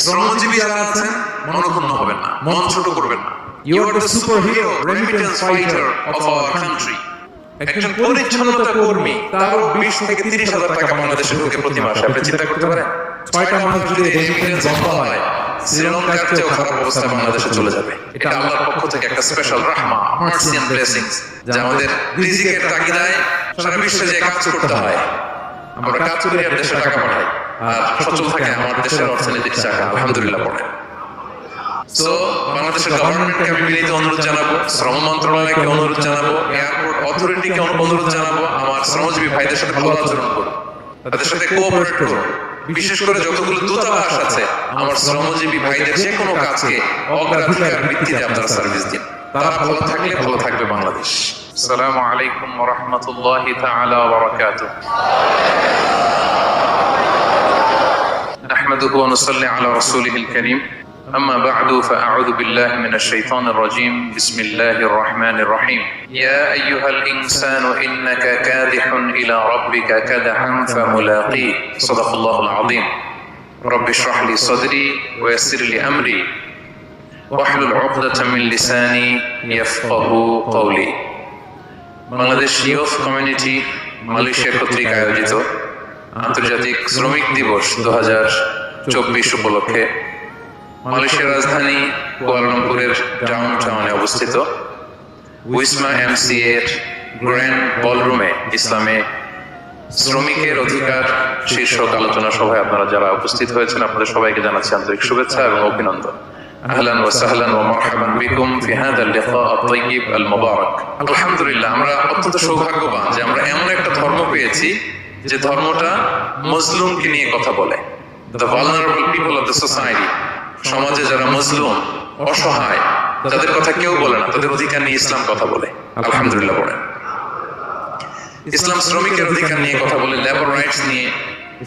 শ্রমজীবী যারা আছেন মনক্ষুণ্ণ হবেন না মন ছোট করবেন না। You are the superhero remittance fighter of our country একজন পরিচ্ছন্নতা কর্মী তার বিশ থেকে তিরিশ হাজার টাকা বাংলাদেশে ঢুকে প্রতি মাসে আপনি চিন্তা করতে পারেন? ছয়টা মাস যদি রেমিটেন্স বন্ধ হয় শ্রীলঙ্কার চেয়েও খারাপ অবস্থা বাংলাদেশে চলে যাবে। এটা আল্লাহর পক্ষ থেকে একটা স্পেশাল রাহমা মার্সি এন্ড ব্লেসিংস যা আমাদের রিজিকের তাগিদায় সারা বিশ্বে যে কাজ করতে হয়। আমরা কাজ করি আর দেশে টাকা পাঠাই। সচল থাকে আমার দেশের অর্থনীতির চাকা, আলহামদুলিল্লাহ পড়ে সো বাংলাদেশের গভর্নমেন্টকে আমি বিনীত অনুরোধ জানাব, শ্রম মন্ত্রণালয়কে অনুরোধ জানাব এয়ারপোর্ট অথরিটিকে অনুরোধ জানাব, আমার শ্রমজীবী ভাইদের সাথে ভালো আচরণ করুন, তাদের সাথে কোঅপারেট করুন। বিশেষ করে যতগুলো দূতাবাস আছে, আমার শ্রমজীবী ভাইদের যে কোনো কাজকে অগ্রাধিকার ভিত্তিতে আপনারা সার্ভিস দিন। তারা ভালো থাকলে ভালো থাকবে বাংলাদেশ। আসসালামু আলাইকুম ওয়া রাহমাতুল্লাহি তাআলা ওয়া বারাকাতুহু। نحمده ونصلي على رسوله الكريم أما بعد فأعوذ بالله من الشيطان الرجيم بسم الله الرحمن الرحيم يا أيها الإنسان إنك كادح إلى ربك كدحا فملاقيه صدق الله العظيم رب اشرح لي صدري ويسر لي أمري واحلل عقدة من لساني يفقه قولي বাংলাদেশ ইউথ কমিউনিটি মালয়েশিয়া কর্তৃক আয়োজিত আন্তর্জাতিক শ্রমিক দিবস দু চব্বিশ উপলক্ষে মালয়েশিয়ার রাজধানী কুয়ালালামপুরের ডাউন টাউনে অবস্থিত উইসমা এমসি এর গ্র্যান্ড বলরুমে ইসলামে শ্রমিকের অধিকার শীর্ষক আলোচনা সভায় আপনারা যারা উপস্থিত হয়েছেন আপনাদের সবাইকে জানাচ্ছি আন্তরিক শুভেচ্ছা এবং অভিনন্দন اهلا وسهلا ومرحبا بكم في هذا اللقاء الطيب المبارك আলহামদুলিল্লাহ আমরা অত্যন্ত সৌভাগ্যবান যে আমরা এমন একটা ধর্ম পেয়েছি যে ধর্মটা মজলুমকে নিয়ে কথা বলে। সমাজে যারা মজলুম, অসহায়, তাদের কথা কেউ বলে না, তাদের অধিকার নিয়ে ইসলাম কথা বলে। আলহামদুলিল্লাহ বলেন। ইসলাম শ্রমিকের অধিকার নিয়ে কথা বলে লেবার রাইটস নিয়ে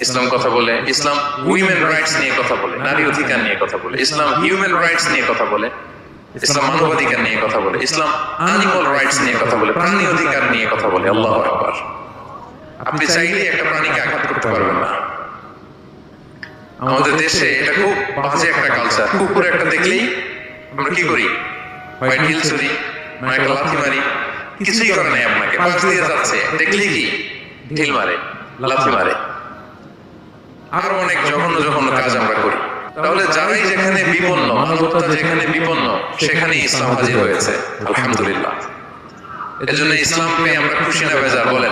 ইসলাম কথা বলে, ইসলাম উইমেন রাইটস নিয়ে কথা বলে, নারী অধিকার নিয়ে কথা বলে, ইসলাম হিউম্যান রাইটস নিয়ে কথা বলে, ইসলাম মানবাধিকার নিয়ে কথা বলে, ইসলাম অ্যানিমাল রাইটস নিয়ে কথা বলে, প্রাণী অধিকার নিয়ে কথা বলে, আল্লাহ আকবার। আপনি চাইলে একটা প্রাণীকে আঘাত করতে পারবেন না। আমাদের দেশে এটা খুব বাজে একটা কালচার কুকুর একটা দেখলেই আমরা কি করি? হয় ঢিল ছুরি নয় একটা লাথি মারি। কিছুই করে নাই আপনাকে পাশ দিয়ে যাচ্ছে। দেখলেই কি? ঢিল মারে লাথি মারে। আরও অনেক জঘন্য জঘন্য কাজ আমরা করি। তাহলে যারাই যেখানে বিপন্ন মানবতা যেখানে বিপন্ন সেখানে ইসলাম হাজির হয়েছে। আলহামদুলিল্লাহ। এজন্য ইসলাম পেয়ে আমরা খুশি না বেজার বলেন।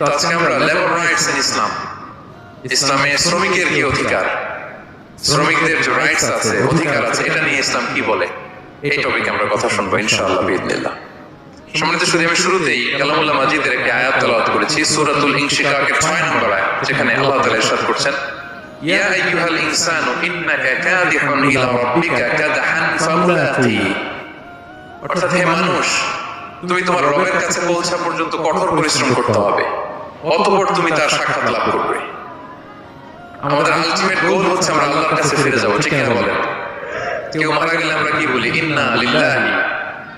তো আজকে আমরা লেবার রাইটস ইন ইসলাম ইসলামে শ্রমিকের কি অধিকার? শ্রমিকদের যে রাইটস আছে অধিকার আছে এটা নিয়ে ইসলাম কি বলে? এই টপিকে আমরা কথা শুনব ইনশাআল্লাহ। বিদিনিল্লাহ সম্মানিত শুধু আমি শুরুতেই কালামুল্লাহ মাজিদের একটি আয়াত তেলাওয়াত করেছি সূরাতুল ইনশিকাকের 6 নম্বর আয়াত যেখানে আল্লাহ তাআলা ইরশাদ করছেন ইয়া আইয়ুহাল ইনসানু ইন্নাকা কাদিহুন ইলা রাব্বিকা কাদহান ফামুলাকি অর্থাৎ হে মানুষ তুমি তোমার রবের কাছে পৌঁছা পর্যন্ত কঠোর পরিশ্রম করতে হবে। অতঃপর তুমি তার সাক্ষাৎ লাভ করবে। আমাদের আলটিমেট গোল হচ্ছে আমরা আল্লাহর কাছে ফিরে যাব ঠিক না বলেন? কেউ মারা গেলে আমরা কি বলি? ইন্না লিল্লাহি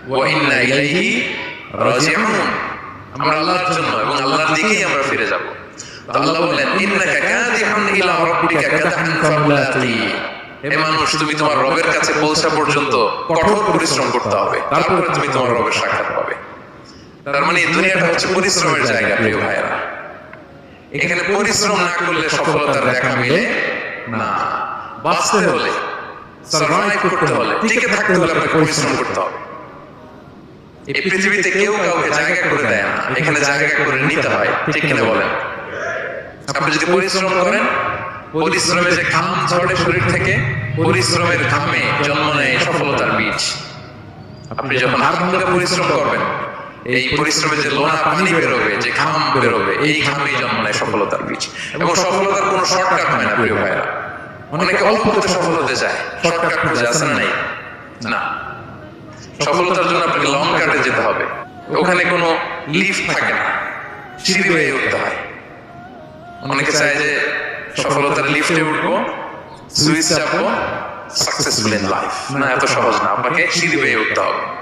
ওয়া ইন্না ইলাইহি রাজিউন। আমরা আল্লাহর জন্য এবং আল্লাহর দিকেই আমরা ফিরে যাব। তো আল্লাহ বলেন ইন্নাকা কাদিহুন ইলা রাব্বিকা কাদহান ফামুলাকি হে মানুষ তুমি তোমার রবের কাছে পৌঁছা পর্যন্ত কঠোর পরিশ্রম করতে হবে। তারপরে তুমি তোমার রবের সাক্ষাৎ পাবে। তার মানে এই দুনিয়াটা হচ্ছে পরিশ্রমের জায়গা প্রিয় ভাইরা এখানে পরিশ্রম না করলে সফলতার দেখা মিলে না। বাঁচতে হলে সার্ভাইভ করতে হলে টিকে থাকতে হলে আপনাকে পরিশ্রম করতে হবে। এই পৃথিবীতে কেউ কাউকে জায়গা করে দেয় না। এখানে জায়গা করে নিতে হয়। ঠিক কিনা বলেন? আপনি যদি পরিশ্রম করেন পরিশ্রমে যে ঘাম ঝরে শরীর থেকে পরিশ্রমের ঘামে জন্ম নেয় সফলতার বীজ। আপনি যখন হার পরিশ্রম করবেন এই পরিশ্রমে যে লোনা পানি বেরোবে যে ঘাম বেরোবে এই ঘামেই জন্ম নেয় সফলতার বীজ। এবং সফলতার কোনো শর্টকাট হয় না প্রিয় ভাইরা অনেকে অল্পতে সফল হতে চায়। শর্টকাট খুঁজে আছে না। নাই। না। সফলতার জন্য আপনাকে লং কাটে যেতে হবে। ওখানে কোনো লিফট থাকে না। সিঁড়ি বেয়ে উঠতে হয়। অনেকে চায় যে সফলতার লিফটে উঠবো সুইচ চাপবো সাকসেসফুল ইন লাইফ না এত সহজ না। আপনাকে সিঁড়ি বেয়ে উঠতে হবে।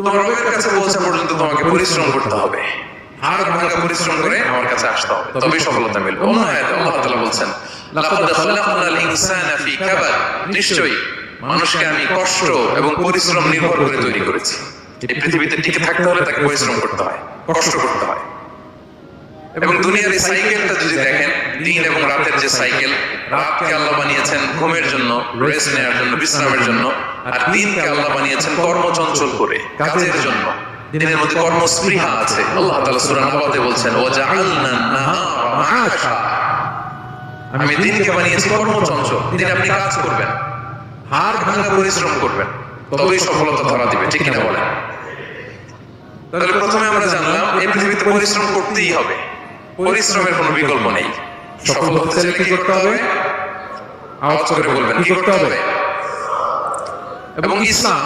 তোমার রবের কাছে পর্যন্ত তোমাকে পরিশ্রম করতে হবে। পরিশ্রম করে আমার কাছে আসতে হবে। তবেই সফলতা মিলবে। আল্লাহ বলছেন নিশ্চয়ই মানুষকে আমি কষ্ট এবং পরিশ্রম নির্ভর করে তৈরি করেছি। এই পৃথিবীতে টিকে থাকতে হলে তাকে পরিশ্রম করতে হয়, কষ্ট করতে হয়। এবং দুনিয়ার এই সাইকেলটা যদি দেখেন, দিন এবং রাতের যে সাইকেল, রাতকে আল্লাহ বানিয়েছেন ঘুমের জন্য, রেস্ট নেওয়ার জন্য, বিশ্রামের জন্য আর দিনকে আল্লাহ বানিয়েছেন কর্মচঞ্চল করে কাজের জন্য। দিনের মধ্যে কর্মস্পৃহা আছে। আল্লাহ তাআলা সূরা নাবাতে বলছেন ওয়া জাআলনা নাহারা মাআশা। আমি দিনকে বানিয়েছি কর্মচঞ্চল। দিনে আপনি কাজ করবেন। হাড় ভাঙা পরিশ্রম করবেন। তবেই সফলতা ধরা দিবে। ঠিক কিনা বলেন? তাহলে প্রথমে আমরা জানলাম এই পৃথিবীতে পরিশ্রম করতেই হবে। পরিশ্রমের কোনো বিকল্প নেই। সফল হতে চাইলে কি করতে হবে? আওয়াজ করে বলবেন কি করতে হবে? এবং ইসলাম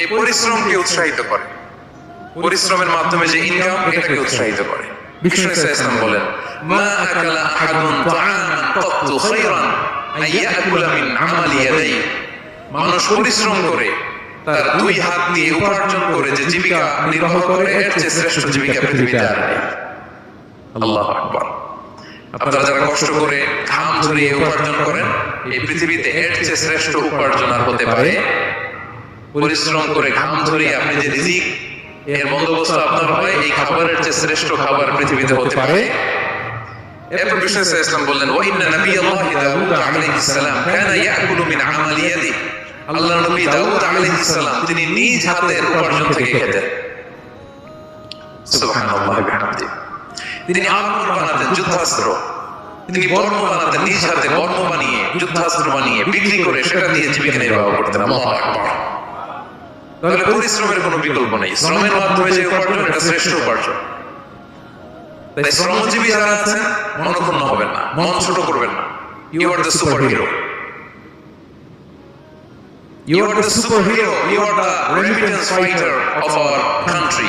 এই পরিশ্রমকে উৎসাহিত করে। পরিশ্রমের মাধ্যমে যে ইনকাম এটাকে উৎসাহিত করে। বিষ্ণু ইসলাম বলেন মা আকালা আহাদুন তাআমান কাত্তু খায়রান আন মিন আমালি ইয়াদাই। মানুষ পরিশ্রম করে। তার দুই হাত দিয়ে উপার্জন করে যে জীবিকা নির্বাহ করে এর চেয়ে শ্রেষ্ঠ জীবিকা পৃথিবীতে আর নেই। আল্লাহ আকবার। আপনারা যারা কষ্ট করে ঘাম ঝরিয়ে উপার্জন করেন, এই পৃথিবীতে এর চেয়ে শ্রেষ্ঠ উপার্জন আর হতে পারে। পরিশ্রম করে ঘাম ঝরিয়ে আপনি যে রিজিক, এর বন্দোবস্ত আপনার হয়, এই খাবারের চেয়ে শ্রেষ্ঠ খাবার পৃথিবীতে হতে পারে। এরপর বিষ্ণু ইসলাম বললেন, ওয়া ইন্না নাবিয়াল্লাহি দাউদ আলাইহিস সালাম কানা ইয়াকুলু মিন আমালি ইয়াদি আল্লাহ নবী দাউদ আলাইহিস সালাম, তিনি নিজ হাতের উপার্জন থেকে খেতেন। সুবহানাল্লাহ বিহামদি তিনি আগুন বানাতেন যুদ্ধাস্ত্র। তিনি বর্ম বানাতেন নিজ হাতে বর্ম বানিয়ে যুদ্ধাস্ত্র বানিয়ে বিক্রি করে সেটা দিয়ে জীবিকা নির্বাহ করতেন। তাহলে পরিশ্রমের কোনো বিকল্প নেই। শ্রমের মাধ্যমে যে উপার্জন এটা শ্রেষ্ঠ উপার্জন। তাই শ্রমজীবী যারা আছেন মনক্ষুণ্ণ হবেন না। মন ছোট করবেন না। You are the super hero you are the super hero you are the remittance fighter of our country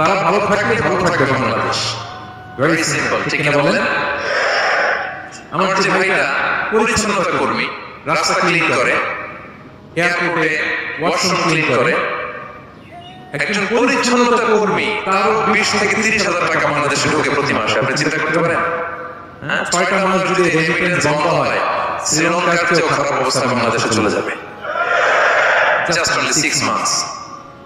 তারা ভালো থাকলে ভালো থাকবে বাংলাদেশ। ভেরি সিম্পল ঠিক কিনা বলেন? আমার যে ভাইরা পরিচ্ছন্নতা কর্মী রাস্তা ক্লিন করে এয়ারপোর্টে ওয়াশরুম ক্লিন করে একজন পরিচ্ছন্নতা কর্মী বিশ থেকে তিরিশ হাজার টাকা বাংলাদেশে ঢোকে প্রতি মাসে। আপনি চিন্তা করতে পারেন? হ্যাঁ? ছয়টা মাস যদি রেমিটেন্স বন্ধ হয় শ্রীলঙ্কার চেয়েও খারাপ অবস্থা বাংলাদেশে চলে যাবে। জাস্ট অনলি সিক্স মান্থস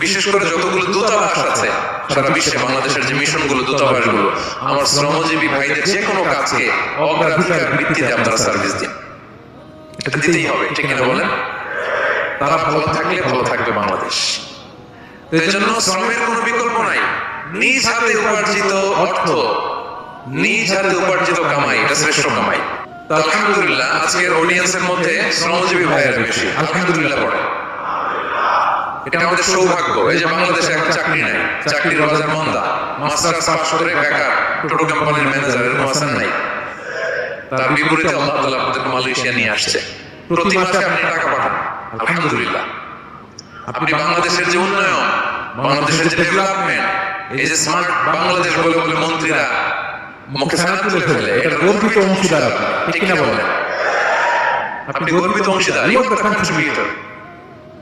বিশেষ করে যতগুলো দূতাবাস আছে, সারা বিশ্বে বাংলাদেশের যে মিশনগুলো, দূতাবাসগুলো, আমার শ্রমজীবী ভাইদের যে কোনো কাজকে অগ্রাধিকার ভিত্তিতে আপনারা সার্ভিস দিন। এটা দিতেই হবে, ঠিক কিনা বলেন? তারা ভালো থাকলে ভালো থাকবে বাংলাদেশ। এই জন্য শ্রমের কোনো বিকল্প নাই। নিজ হাতে উপার্জিত অর্থ, নিজ হাতে উপার্জিত কামাই, এটা শ্রেষ্ঠ কামাই। আলহামদুলিল্লাহ, আজকের অডিয়েন্সের মধ্যে শ্রমজীবী ভাইয়ের বেশি, আলহামদুলিল্লাহ পড়ে এটা আমাদের সৌভাগ্য। এই যে বাংলাদেশে এখন চাকরি নাই, চাকরির বাজার মন্দা। মাস্টার্স পাস করে বেকার, টোটো কোম্পানির ম্যানেজার, এরকম নাই? তার বিপরীতে আল্লাহ তাআলা আপনাদেরকে মালয়েশিয়া নিয়ে আসছে। প্রতি মাসে আপনি টাকা পাঠান। আলহামদুলিল্লাহ। আপনি বাংলাদেশের যে উন্নয়ন, বাংলাদেশের যে ডেভেলপমেন্ট, এই যে স্মার্ট বাংলাদেশ বলে বলে মন্ত্রীরা মুখে ছানা তুলে ফেলে এটা গর্বিত অংশীদার আপনি। ঠিক কিনা বলেন? আপনি গর্বিত অংশীদার। You are the contributor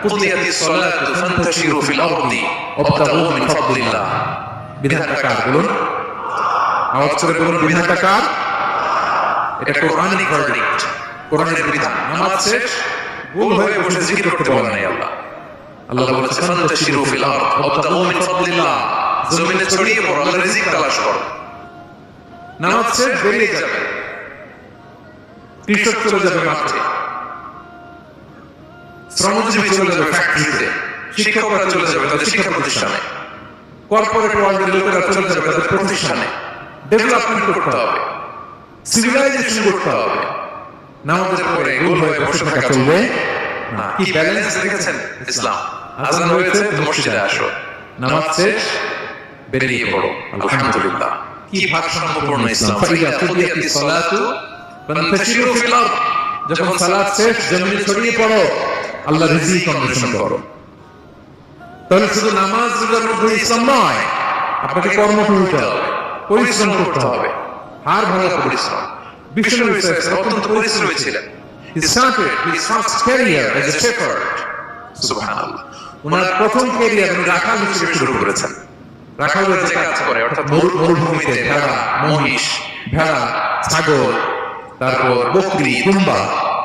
ফাইদা কুদিয়াতিস সালাতু ফান্তাশিরু ফিল আরদি ওয়াবতাগু মিন ফাদলিল্লাহ। বিধানটা কার বলুন? আওয়াজ করে বলুন বিধানটা কার? এটা কোরআনিক ভার্ডিক্ট কোরআনের বিধান। নামাজ শেষ গোল হয়ে বসে জিকির করতে বলে নাই আল্লাহ। আল্লাহ বলেছে, ফান্তাশিরু ফিল আরদ ওয়াবতাগু মিন ফাদলিল্লাহ। জমিনে ছড়িয়ে পড়ো, আল্লাহর রিজিক তালাশ করো। নামাজ শেষ, বেরিয়ে যাবে। কৃষক চলে যাবে মাঠে। শ্রমজীবী চলে যাবে ফ্যাক্টরিতে শিক্ষকরা চলে যাবে তাদের শিক্ষা প্রতিষ্ঠানে। কর্পোরেট ওয়ার্ল্ডের লোকেরা চলে যাবে তাদের প্রতিষ্ঠানে। ডেভেলপমেন্ট করতে হবে। সিভিলাইজেশন করতে হবে। নামাজের পরে গোল হয়ে বসে থাকা চলবে। না কি ব্যালেন্স দেখেছেন? ইসলাম। আজান হয়েছে তো মসজিদে আসো। নামাজ শেষ বেরিয়ে পড়ো। আলহামদুলিল্লাহ। কি ভারসাম্যপূর্ণ ইসলাম। ফাইদা কুদিয়াতিস সালাতু ফান্তাশিরু ফিল আরদ যখন সালাত শেষ জমিনে ছড়িয়ে পড়ো। আল্লাহ রিজিক অন্বেষণ করো। তাহলে শুধু নামাজ রোজার মধ্যে ইসলাম নয় আপনাকে কর্ম করতে হবে পরিশ্রম করতে হবে হার ভাঙা পরিশ্রম। বিষ্ণু অত্যন্ত পরিশ্রমী ছিলেন। He started his first career as a shepherd. সুবহানাল্লাহ ওনার প্রথম ক্যারিয়ার উনি রাখাল হিসেবে শুরু করেছেন। রাখাল যে কাজ করে অর্থাৎ মরু- মরুভূমিতে ভেড়া মহিষ ভেড়া ছাগল তারপর বকরি দুম্বা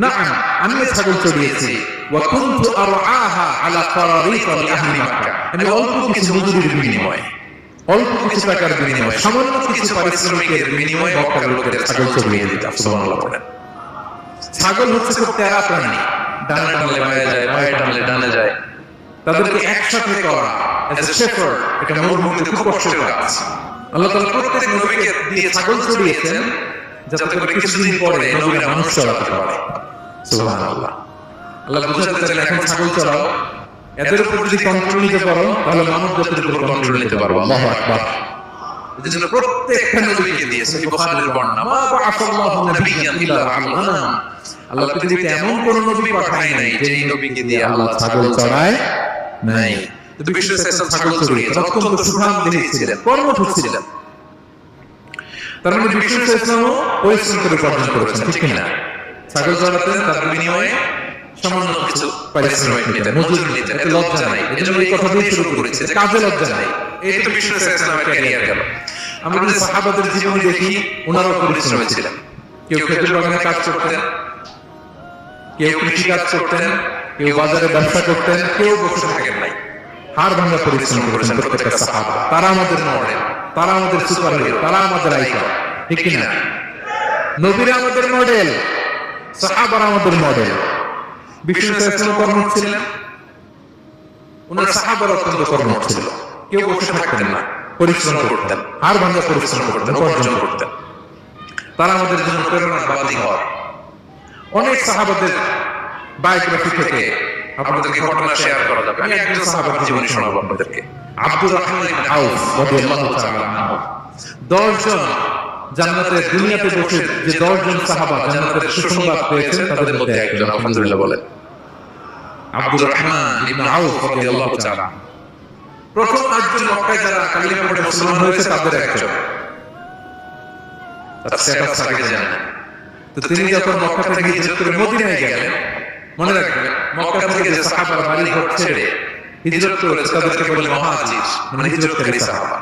নাআম আমিও ছাগল চড়িয়েছি। আরআহা আলা কারারিত লি আহলি মাক্কা। আমি অল্প কিছু মজুরির বিনিময়ে। অল্প কিছু টাকার বিনিময়ে, সামান্য কিছু পারিশ্রমিকের বিনিময়ে মক্কার লোকেদের ছাগল চড়িয়ে দিতাম সুবহানাল্লাহ পড়েন ছাগল হচ্ছে খুব তেরা প্রাণী। ডানে টানলে বায়ে যায়, বায়ে টানলে ডানে যায়। তাদেরকে একসাথে করা এজ এ শেফার্ড এটা মরুভূমিতে খুব কষ্টের কাজ। আল্লাহ তাআলা প্রত্যেক নবীকে দিয়ে ছাগল চড়িয়েছেন যাতে করে কিছুদিন পরে নবীরা মানুষ চড়াতে পারে। সুবহানাল্লাহ। আল্লাহ বুঝাতে চাইলেন এখন ছাগল চড়াও এদের উপর যদি কন্ট্রোল নিতে পারো তাহলে মানব জাতির উপর কন্ট্রোল নিতে পারব আল্লাহু আকবার। এই প্রত্যেকটা নবীকে দিয়ে সহি বুখারীর বর্ণনা। মা বাআসাল্লাহু নাবিয়্যান ইল্লা রাআল আল্লাহ পৃথিবীতে এমন কোন নবী পাঠায় নাই যে এই নবীকে দিয়ে আল্লাহ ছাগল চড়ায় নাই। কিন্তু বিশ্ব শ্রেষ্ঠ ছাগল অত্যন্ত কর্মঠ ছিলেন। তার মানে ইসলামও পরিশ্রম করে উপার্জন করেছেন ঠিক কিনা? ছাগল চড়াতেন তার বিনিময়ে সামান্য কিছু পারিশ্রমিক নিতেন মজুরি নিতেন এতে লজ্জা নাই। এই জন্য এই কথা দিয়ে শুরু করেছে যে কাজে লজ্জা নাই। এই তো ইসলামের ক্যারিয়ার গেল। আমরা যে সাহাবাদের জীবনী দেখি ওনারাও পরিশ্রমী ছিলেন কেউ খেজুর বাগানে কাজ করতেন। কেউ কৃষি কাজ করতেন। কেউ বাজারে ব্যবসা করতেন। কেউ বসে থাকেন নাই। হাড় ভাঙা পরিশ্রম করেছেন প্রত্যেকটা সাহাবা। তারা আমাদের মডেল তারা আমাদের সুপার হিরো, তারা আমাদের আইকন, ঠিক কিনা নবীরা আমাদের মডেল সাহাবারা আমাদের মডেল বিষ্ণু ছিলেন? সাহাবার অত্যন্ত ছিল। কেউ বসে থাকতেন না, পরিশ্রম করতেন হার ভাঙ্গা পরিশ্রম করতেন, উপার্জন করতেন। তারা আমাদের জন্য প্রেরণার বাতি ঘর অনেক সাহাবাদের বায়োগ্রাফি থেকে আপনাদেরকে ঘটনা শেয়ার করা যাবে আমি একজন সাহাবার জীবনী শোনাবো আপনাদেরকে। আব্দুর রহমান ইবনে আউফ রাদিয়াল্লাহু তাআলা আনহু। 10 জন জান্নাতের দুনিয়াতে বসে যে 10 জন সাহাবা জান্নাতের সুসংবাদ পেয়েছেন তাদের মধ্যে একজন আলহামদুলিল্লাহ বলেন। আব্দুর রহমান ইবনে আউফ রাদিয়াল্লাহু তাআলা প্রথম আটজন মক্কায় যারা কালিমা পড়ে মুসলমান হয়েছে তাদের একজন। তার স্ট্যাটাস আগে জানেন। তো তিনি যখন মক্কা থেকে হিজরত করে মদিনায় গেলেন মনে রাখবেন মক্কা থেকে যে সাহাবারা বাড়ি ঘর ছেড়ে হিজরত করেছে তাদেরকে বলে মহাজির মানে হিজরতকারী সাহাবা।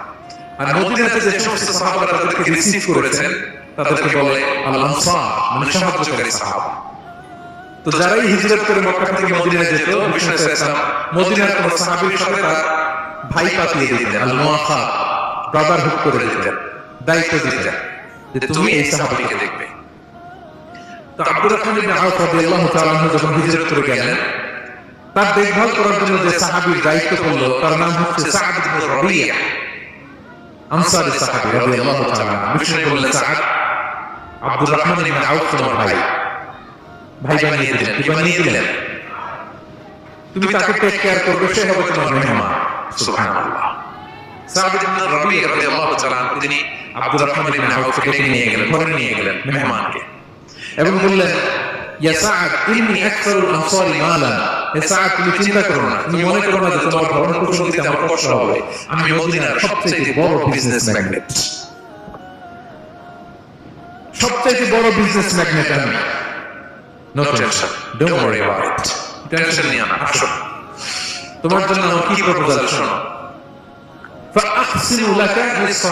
আর মদিনাতে যে সমস্ত সাহাবারা তাদেরকে রিসিভ করেছেন তাদেরকে বলে আল আনসার মানে সাহায্যকারী সাহাবা। তো যারাই হিজরত করে মক্কা থেকে মদিনায় যেত বিষ্ণু ইসলাম মদিনার কোন সাহাবীর সাথে তার ভাই পাঠিয়ে দিতেন আল মুআখা ব্রাদারহুড করে দিতেন। দায়িত্ব দিতেন যে তুমি এই সাহাবীকে দেখবে। তো আব্দুর রহমান ইবনে আউফ রাদিয়াল্লাহু তাআলা যখন হিজরত করে গেলেন তার দেখভাল করার জন্য যে সাহাবীর দায়িত্ব পড়ল তার নাম হচ্ছে এবং বললেন তুমি চিন্তা করো না। তুমি মনে করো না যে তোমার ভরণ পোষণ দিতে আমার কষ্ট হবে। আমি মদিনার সবচেয়ে বড় বিজনেস ম্যাগনেট সবচেয়ে বড় বিজনেস ম্যাগনেট আমি। No no tension tension don't don't worry worry about it tension নিও না। আসো। তোমার জন্য কি প্রপোজাল শোনো? নিসফা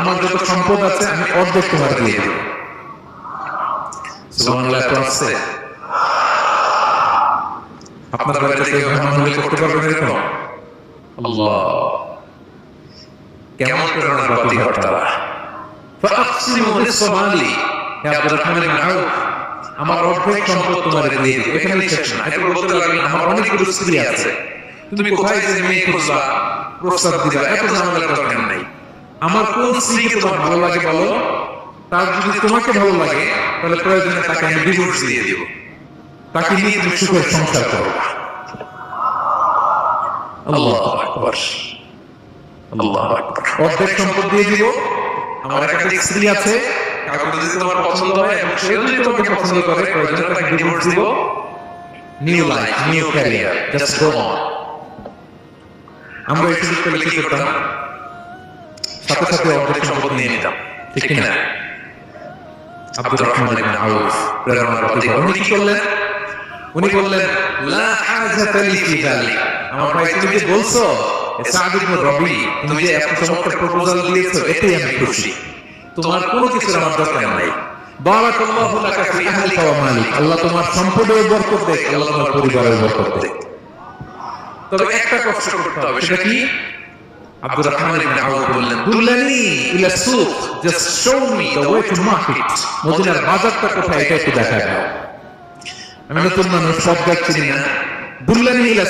আমার যত সম্পদ আছে আমি অর্ধেক তোমার দিয়ে দেব। সুবহানাল্লাহ তো আছে? আপনার বাড়িতে কেউ মেহমান হলে করতে পারবেন এরকম? আল্লাহ। কেমন প্রেরণার তারা? আমার অর্ধেক সম্পদ তোমার দিয়ে দেব। এখানেই শেষ না এরপর বলতে লাগলেন আমার অনেকগুলো স্ত্রী আছে। তুমি কোথায় যে মেয়ে খুঁজবা প্রস্তাব দিবা এত ঝামেলার দরকার নাই। আমার কোন স্ত্রীকে তোমার ভালো লাগে বলো? তার যদি তোমাকে ভালো লাগে তাহলে প্রয়োজনে তাকে আমি ডিভোর্স দিয়ে দিব। তাকে নিয়ে তুমি সুখের সংসার করো। আল্লাহ আকবার। আল্লাহ আকবার। অর্ধেক সম্পদ দিয়ে দিব। আমার একাধিক স্ত্রী আছে। যদি তোমার পছন্দ হয় এবং সেও যদি তোমাকে পছন্দ করে প্রয়োজনে তাকে ডিভোর্স দিব। New life new career just go on আমরা পেলে কি করতাম। সাথে সাথে অর্ধেক সম্পদ নিয়ে নিতাম। ঠিক কিনা আব্দুর রহমান ইবনে আউফ প্রেরণার কি করলেন? উনি বললেন লা হাজাতা লি ফি যালিক। আমার ভাই তুমি যে বলছো সাদ ইবনে রবি তুমি যে এত চমৎকার প্রপোজাল দিয়েছ এতেই আমি খুশি। তোমার কোনো কিছুর আমার দরকার নাই। বারাকাল্লাহু লাকা ফি আহলিকা ওয়া মালিক। আল্লাহ তোমার সম্পদের বরকত দেখ আল্লাহ তোমার পরিবারের বরকত দেখ। তবে একটা কষ্ট করতে হবে সেটা কি? আব্দুর রহমান ইবনে আউফ বললেন ইলা সুক just show me the way to market মদিনার বাজারটা কোথায় এটা একটু দেখা দাও আমি নতুন মানুষ, সব যাচ্ছি না। দুল্লানি ইলা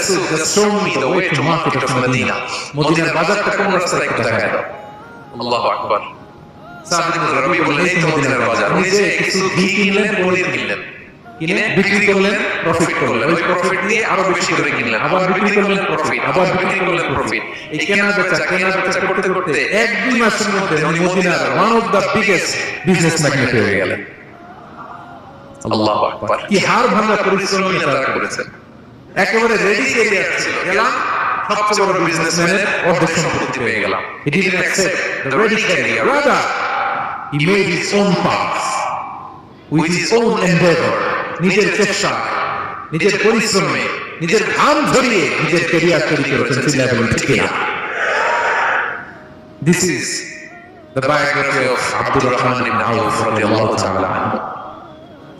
বিক্রি প্রফিট প্রফিট দিয়ে আরও বেশি করে আবার বিক্রি আবার বিক্রি করতে one of biggest business magnate হয়ে গেলেন। আল্লাহ আকবার কি হার ভাঙা পরিশ্রম তারা তারা করেছেন করেছেন একেবারে রেডি ক্যারিয়ার ছিল গেলাম সবচেয়ে বড় বিজনেসম্যানের অর্ধেক সম্পত্তি পেয়ে গেলাম. নিজের চেষ্টা নিজের পরিশ্রমে নিজের ঘাম ঝরিয়ে নিজের ক্যারিয়ার তৈরি করেছেন চিল্লা বলেন ঠিক না.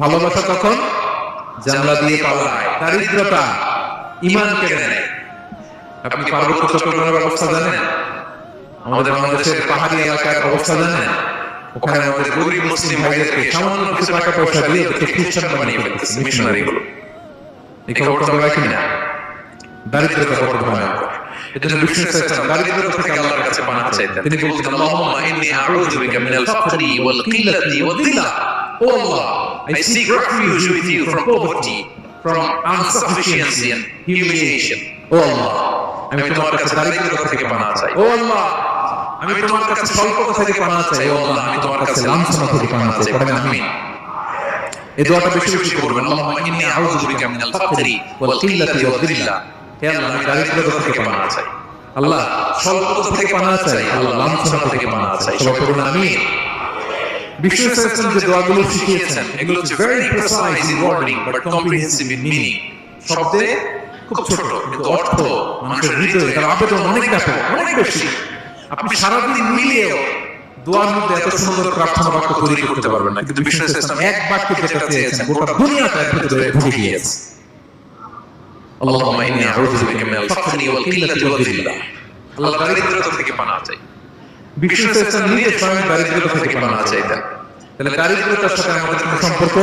ভালোবাসা তখন জানলা দিয়ে পালায় দারিদ্রতা ইমান কেড়ে আপনি পার্বত্য চট্টগ্রামের অবস্থা জানেন? আমাদের বাংলাদেশের পাহাড়ি এলাকার অবস্থা জানেন? ওখানে আমাদের গরিব মুসলিম ভাইদেরকে সামান্য কিছু টাকা পয়সা দিয়ে ওদেরকে খ্রিস্টান বানিয়ে মিশনারি গুলো। রাখি না। দারিদ্রতা কত চাইতেন। তিনি ওয়াদ দিল্লা আল্লাহ I seek refuge with you from poverty, from insufficiency and humiliation. ও আল্লাহ আমি তোমার কাছে দারিদ্রতা থেকে পানা চাই। ও আল্লাহ আমি তোমার কাছে স্বল্পতা থেকে পানা চাই। ও আল্লাহ আমি তোমার কাছে লাঞ্ছনা থেকে পানা চাই। পড়েন আমিন। এই দোয়াটা বেশি বেশি করবেন। আল্লাহুম্মা ইন্নী আউযু বিকা মিনাল ফাকরি ওয়াল কিল্লাতি ওয়াদ দিল্লা হে আল্লাহ আমি দারিদ্রতা থেকে পানা চাই। আল্লাহ স্বল্পতা থেকে পানা চাই। আল্লাহ লাঞ্ছনা থেকে পানা চাই। সবাই পড়ুন আমিন। বিশ্ব ইসলাম যে দোয়াগুলো শিখিয়েছেন এগুলো হচ্ছে very precise in wording but comprehensive in meaning শব্দে খুব ছোট কিন্তু অর্থ মানুষের হৃদয়ে তার আবেদন অনেক ব্যাপক অনেক বেশি আপনি সারাদিন মিলিয়েও দোয়ার মধ্যে এত সুন্দর প্রার্থনা বাক্য তৈরি করতে পারবেন না কিন্তু বিশ্ব ইসলাম এক বাক্য যেটা চেয়েছেন গোটা দুনিয়াটা এর ভিতরে ঢুকে গিয়েছে اللهم اني اعوذ بك من الفقر والقله والذله আল্লাহ দারিদ্রতা থেকে পানা চাই ইসলাম নিজে স্বয়ং দারিদ্রতা থেকে পানা চাইতেন তাহলে দারিদ্রতার সাথে আমাদের কোনো সম্পর্ক?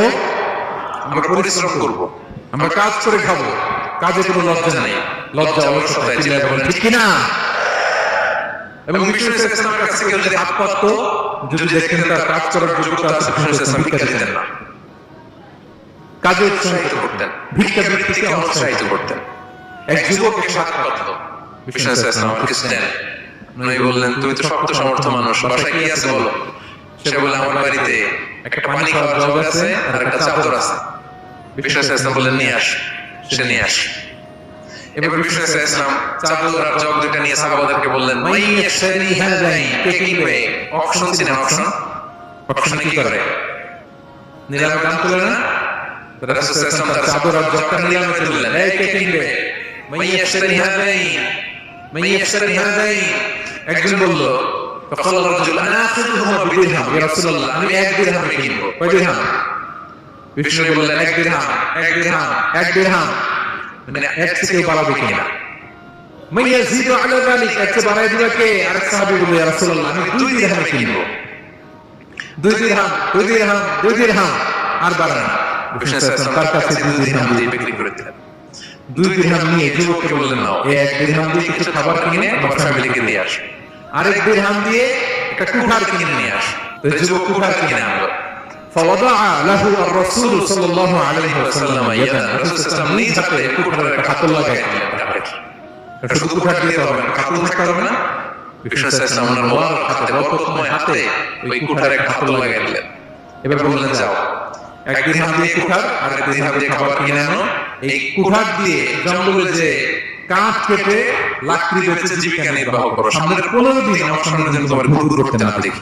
আমরা পরিশ্রম করব। আমরা কাজ করে খাব। কাজে কোনো লজ্জা নেই। লজ্জা অলসতায় চিল্লায় বলেন ঠিক কিনা? এবং বিশ্ব ইসলামের কাছে কেউ যদি হাত পাতত যদি দেখতেন তার কাজ করার যোগ্যতা আছে বিশ্ব ইসলাম ভিক্ষা দিতেন না। কাজে উৎসাহিত করতেন। ভিক্ষা বৃত্তিকে অনুৎসাহিত করতেন। এক যুবক পাতল। বিষ্ণু ইসলাম কিছু দেন। নবী বললেন, তুমি তো শক্ত সমর্থ মানুষ, বাসায় কি আছে বলো? সে বলে আমার বাড়িতে একটা পানি খাওয়ার জগ আছে আর একটা চাদর আছে। বিষ্ণু ইসলাম বললেন, নিয়ে আস। সে নিয়ে আস। এবার বিষ্ণু ইসলাম চাদর আর জগ দুইটা নিয়ে সাহাবাদেরকে বললেন কে কিনবে অপশন ছিল অপশন? অপশনে কি করে? নিলামে দাম তুলে না? রাসূল সাল্লাল্লাহু আলাইহি ওয়াসাল্লাম তার চাদর আর জগটা নিলামে তুললেন, এই কে কিনবে মাই ইয়াশতারি হাযাইন মাই ইয়াশতারি হাযাইন একজন বলল فقال الرجل انا اخذهما بدرهم يا رسول الله আমি এক দিরহামে কিনবো কয় দিরহাম বিষ্ণু বললেন এক দিরহাম এক দিরহাম এক দিরহাম মানে এক থেকে বাড়াবে কিনা من يزيد على ذلك এক থেকে বাড়ায় দিবে কে আরেক সাহাবী বলল ইয়া রাসূলুল্লাহ আমি দুই দিরহামে কিনবো দুই দিরহাম দুই দিরহাম দুই দিরহাম আর বাড়ায় না বিষ্ণু ইসলাম তার কাছে দুই দিরহাম দিয়ে বিক্রি করে দিলেন দুই দিরহাম নিয়ে যুবককে বললেন নাও এই এক দিরহাম দিয়ে কিছু খাবার কিনে আমার ফ্যামিলিকে দিয়ে আস আরেক দিরহাম দিয়ে একটা কুঠার কিনে নিয়ে আস তো যুবক কুঠার কিনে আনলো فوضع له الرسول صلى الله عليه وسلم يدا رسول সাল্লাল্লাহু নিজ হাতে কুঠারের একটা হাতল লাগাই দিলেন এটা শুধু কুঠার দিয়ে হবে না হাতল থাকতে হবে না বিষ্ণু ইসলাম ওনার মোবারক হাতে বরকতময় হাতে ওই কুঠারে একটা হাতল লাগাই দিলেন এবার বললেন যাও এক দিরহাম কুঠার আর এক দিরহাম খাবার কিনে আনো এই কুঠার দিয়ে জঙ্গলে যে কাঠ কেটে লাকড়ি বেচে জীবিকা নির্বাহ করো সামনের পনেরো দিন আমার সামনে যেন তোমার ঘুর করতে না দেখি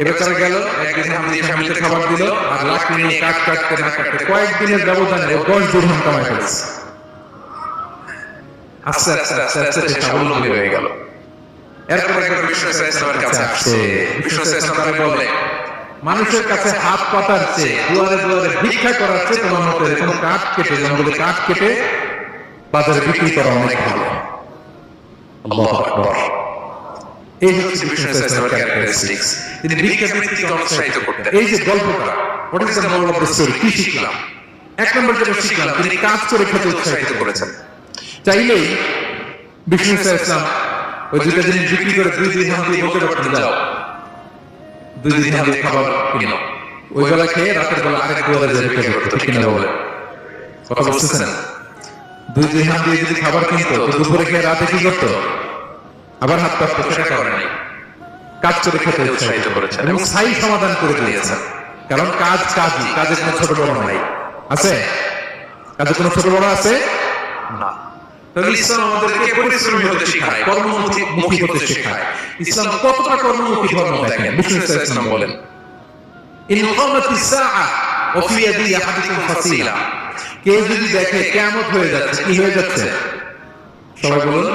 এবার তারা গেল একদিন হাম ফ্যামিলিতে খাবার দিল আর লাকড়ি নিয়ে কাট কাটতে না কাটতে কয়েকদিনের ব্যবধানে দশ দিরহাম কামাই ফেলেছে আস্তে আস্তে আস্তে আস্তে সে স্বাবলম্বী হয়ে গেল এরপর একবার বিষ্ণু ইসলামের কাছে আসছে বিষ্ণু ইসলাম বলে মানুষের কাছে হাত পাতার চেয়ে দুয়ারে দুয়ারে ভিক্ষা করার চেয়ে তোমার মতো এরকম কাঠ কেটে জঙ্গলে কাঠ কেটে বাজারে বিক্রি করা অনেক ভালো। এই হচ্ছে বিষ্ণু ইসলামের ক্যারেক্টারিস্টিক্স তিনি ভিক্ষা বৃত্তিকে অনুৎসাহিত করতেন। এই যে গল্পটা what is the moral of the story কি শিখলাম? এক নম্বর যেটা শিখলাম তিনি কাজ করে খেতে উৎসাহিত করেছেন। চাইলেই বিষ্ণু ইসলাম ওই দুটা জিনিস বিক্রি করে দুই দিন হাতে বলতে পারতেন যাও। দুই দিন হাতে খাবার কিনো ওই বেলা খেয়ে রাতের বেলা আরেক দুয়ারে যাবে খেতে পারতো ঠিক কিনা বলে কথা বুঝতেছেন? দুই দিন হাত দিয়ে যদি খাবার কিনতো দুপুরে খেয়ে রাতে কি করতো? আবার হাত পাততো সেটা করে নাই। কাজ করে খেতে উৎসাহিত করেছেন এবং স্থায়ী সমাধান করে দিয়েছেন। কারণ কাজ কাজই কাজে কোনো ছোট বড় নাই। আছে? কাজে কোনো ছোট বড় আছে? না। তাহলে ইসলাম আমাদেরকে পরিশ্রমী হতে শেখায় কর্মমুখী মুখী হতে শেখায়। ইসলাম কতটা কর্মমুখী ধর্ম দেখেন? ইসলাম বলেন ইন ফি ইয়াদি আহাদিকুম কেউ যদি দেখে কিয়ামত হয়ে যাচ্ছে কি হয়ে যাচ্ছে? সবাই বলুন।